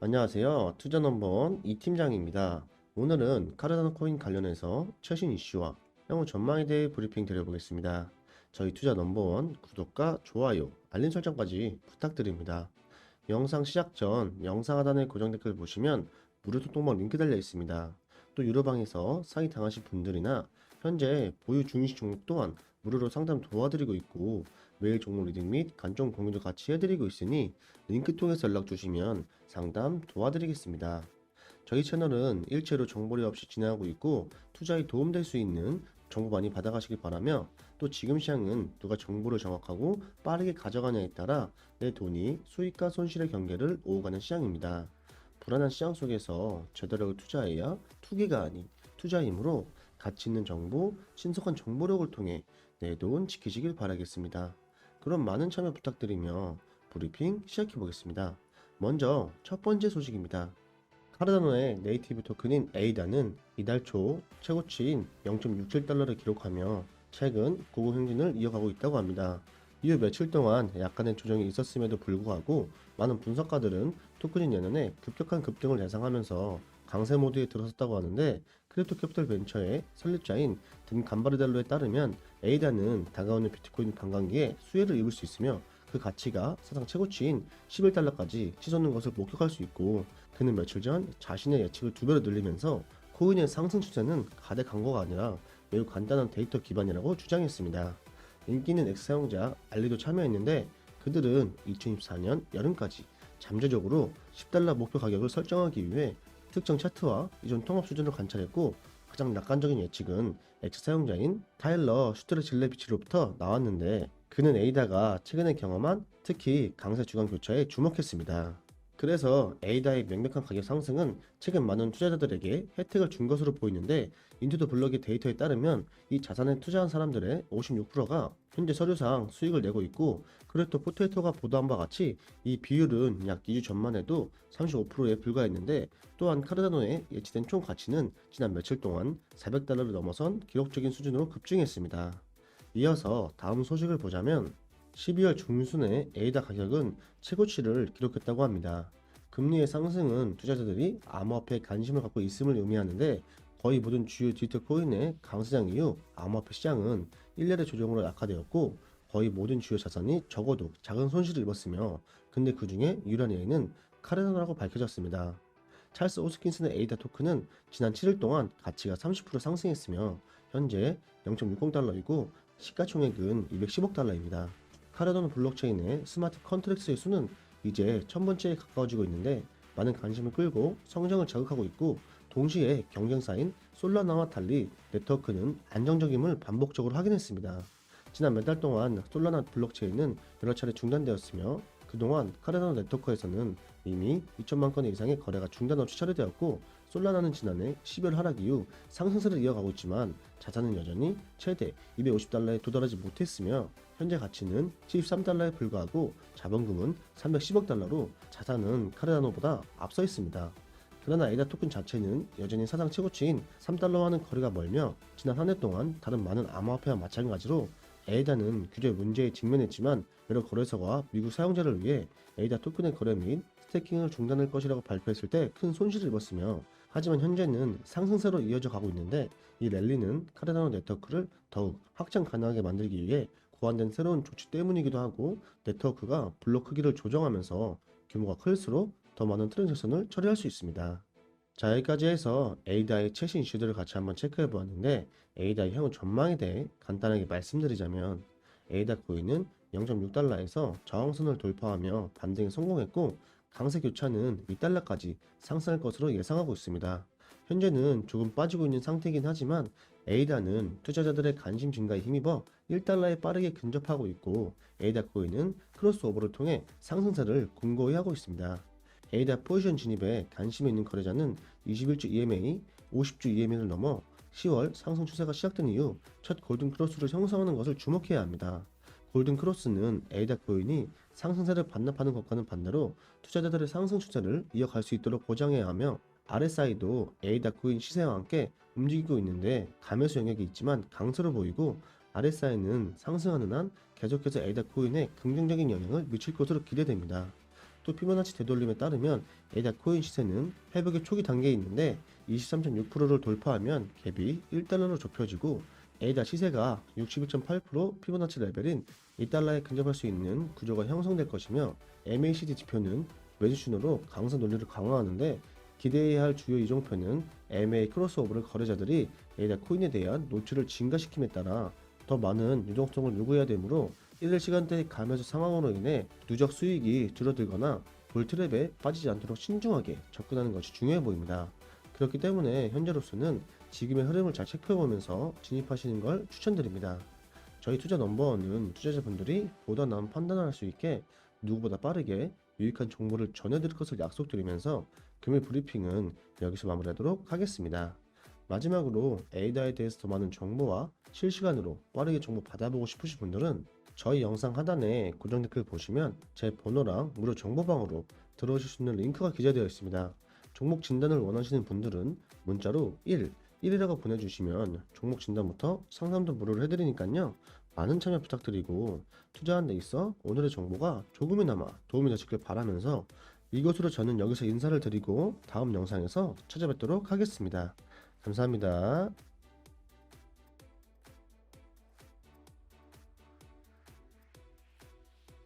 안녕하세요. 투자 넘버원 이 팀장입니다. 오늘은 카르다노 코인 관련해서 최신 이슈와 향후 전망에 대해 브리핑 드려보겠습니다. 저희 투자 넘버원 구독과 좋아요, 알림 설정까지 부탁드립니다. 영상 시작 전 영상 하단에 고정 댓글 보시면 무료 소통방 링크 달려 있습니다. 또 유료방에서 사기 당하신 분들이나 현재 보유 중이신 종목 또한 무료로 상담 도와드리고 있고 매일 종목 리딩 및 간종 공유도 같이 해드리고 있으니 링크 통해서 연락 주시면 상담 도와드리겠습니다. 저희 채널은 일체로 정보리 없이 진행하고 있고 투자에 도움될 수 있는 정보 많이 받아가시길 바라며 또 지금 시장은 누가 정보를 정확하고 빠르게 가져가냐에 따라 내 돈이 수익과 손실의 경계를 오가는 시장입니다. 불안한 시장 속에서 제대로 투자해야 투기가 아닌 투자이므로 가치 있는 정보, 신속한 정보력을 통해 내돈 지키시길 바라겠습니다. 그럼 많은 참여 부탁드리며 브리핑 시작해 보겠습니다. 먼저 첫 번째 소식입니다. 카르다노의 네이티브 토큰인 에이다는 이달 초 최고치인 0.67달러를 기록하며 최근 고고 행진을 이어가고 있다고 합니다. 이후 며칠 동안 약간의 조정이 있었음에도 불구하고 많은 분석가들은 토큰이 내년에 급격한 급등을 예상하면서 강세 모드에 들어섰다고 하는데 크립토 캐피털 벤처의 설립자인 든 감바르델로에 따르면 에이다는 다가오는 비트코인 관광기에 수혜를 입을 수 있으며 그 가치가 사상 최고치인 11달러까지 치솟는 것을 목격할 수 있고 그는 며칠 전 자신의 예측을 두 배로 늘리면서 코인의 상승 추세는 가대 광고가 아니라 매우 간단한 데이터 기반이라고 주장했습니다. 인기 있는 X 사용자 알리도 참여했는데 그들은 2024년 여름까지 잠재적으로 10달러 목표 가격을 설정하기 위해 특정 차트와 이전 통합 수준을 관찰했고 가장 낙관적인 예측은 X 사용자인 타일러 슈트레질레비치로부터 나왔는데 그는 에이다가 최근에 경험한 특히 강세 주간 교차에 주목했습니다. 그래서 에이다의 명백한 가격 상승은 최근 많은 투자자들에게 혜택을 준 것으로 보이는데 인투더 블럭의 데이터에 따르면 이 자산에 투자한 사람들의 56%가 현재 서류상 수익을 내고 있고 그래도 포테이토가 보도한 바와 같이 이 비율은 약 2주 전만 해도 35%에 불과했는데 또한 카르다노의 예치된 총 가치는 지난 며칠 동안 400달러를 넘어선 기록적인 수준으로 급증했습니다. 이어서 다음 소식을 보자면 12월 중순에 에이다 가격은 최고치를 기록했다고 합니다. 금리의 상승은 투자자들이 암호화폐에 관심을 갖고 있음을 의미하는데 거의 모든 주요 디지털 코인의 강세장 이후 암호화폐 시장은 일례의 조정으로 약화되었고 거의 모든 주요 자산이 적어도 작은 손실을 입었으며 근데 그 중에 유일한 예는 카르다노라고 밝혀졌습니다. 찰스 오스킨슨의 에이다 토큰은 지난 7일 동안 가치가 30% 상승했으며 현재 0.60달러이고 시가총액은 210억 달러입니다. 카르다노 블록체인의 스마트 컨트랙트의 수는 이제 천 번째에 가까워지고 있는데 많은 관심을 끌고 성장을 자극하고 있고 동시에 경쟁사인 솔라나와 달리 네트워크는 안정적임을 반복적으로 확인했습니다. 지난 몇 달 동안 솔라나 블록체인은 여러 차례 중단되었으며 그동안 카르다노 네트워크에서는 이미 2천만 건 이상의 거래가 중단 없이 처리되었고 솔라나는 지난해 10월 하락 이후 상승세를 이어가고 있지만 자산은 여전히 최대 250달러에 도달하지 못했으며 현재 가치는 73달러에 불과하고 자본금은 310억 달러로 자산은 카르다노보다 앞서 있습니다. 그러나 에이다 토큰 자체는 여전히 사상 최고치인 3달러와는 거리가 멀며 지난 한 해 동안 다른 많은 암호화폐와 마찬가지로 에이다는 규제 문제에 직면했지만 여러 거래소가 미국 사용자를 위해 에이다 토큰의 거래 및 스테이킹을 중단할 것이라고 발표했을 때 큰 손실을 입었으며 하지만 현재는 상승세로 이어져 가고 있는데 이 랠리는 카르다노 네트워크를 더욱 확장 가능하게 만들기 위해 고안된 새로운 조치 때문이기도 하고 네트워크가 블록 크기를 조정하면서 규모가 클수록 더 많은 트랜잭션을 처리할 수 있습니다. 자 여기까지 해서 에이다의 최신 이슈들을 같이 한번 체크해 보았는데 에이다의 향후 전망에 대해 간단하게 말씀드리자면 에이다 코인은 0.6달러에서 저항선을 돌파하며 반등에 성공했고 강세 교차는 2달러까지 상승할 것으로 예상하고 있습니다. 현재는 조금 빠지고 있는 상태이긴 하지만 에이다는 투자자들의 관심 증가에 힘입어 1달러에 빠르게 근접하고 있고 에이다 코인은 크로스오버를 통해 상승세를 공고히 하고 있습니다. 에이다 포지션 진입에 관심이 있는 거래자는 21주 EMA, 50주 EMA를 넘어 10월 상승 추세가 시작된 이후 첫 골든 크로스를 형성하는 것을 주목해야 합니다. 골든 크로스는 에이다 코인이 상승세를 반납하는 것과는 반대로 투자자들의 상승 추세를 이어갈 수 있도록 보장해야 하며 RSI도 에이다 코인 시세와 함께 움직이고 있는데 감매수 영역이 있지만 강세로 보이고 RSI는 상승하는 한 계속해서 에이다 코인에 긍정적인 영향을 미칠 것으로 기대됩니다. 또 피보나치 되돌림에 따르면 에이다 코인 시세는 회복의 초기 단계에 있는데 23.6%를 돌파하면 갭이 1달러로 좁혀지고 에이다 시세가 61.8% 피보나치 레벨인 2달러에 근접할 수 있는 구조가 형성될 것이며 MACD 지표는 매수신호로 강세 논리를 강화하는데 기대해야 할 주요 이종표는 MA 크로스오버를 거래자들이 에이다 코인에 대한 노출을 증가시킴에 따라 더 많은 유동성을 요구해야 되므로 이를 시간대 감면서 상황으로 인해 누적 수익이 줄어들거나 볼트랩에 빠지지 않도록 신중하게 접근하는 것이 중요해 보입니다. 그렇기 때문에 현재로서는 지금의 흐름을 잘 체크해보면서 진입하시는 걸 추천드립니다. 저희 투자 넘버원은 투자자분들이 보다 나은 판단을 할 수 있게 누구보다 빠르게 유익한 정보를 전해드릴 것을 약속드리면서 금일 브리핑은 여기서 마무리하도록 하겠습니다. 마지막으로 에이다에 대해서 더 많은 정보와 실시간으로 빠르게 정보 받아보고 싶으신 분들은 저희 영상 하단에 고정 댓글 보시면 제 번호랑 무료 정보방으로 들어오실 수 있는 링크가 기재되어 있습니다. 종목 진단을 원하시는 분들은 문자로 1, 1이라고 보내주시면 종목 진단부터 상담도 무료로 해드리니까요. 많은 참여 부탁드리고 투자하는 데 있어 오늘의 정보가 조금이나마 도움이 되셨길 바라면서 이것으로 저는 여기서 인사를 드리고 다음 영상에서 찾아뵙도록 하겠습니다. 감사합니다.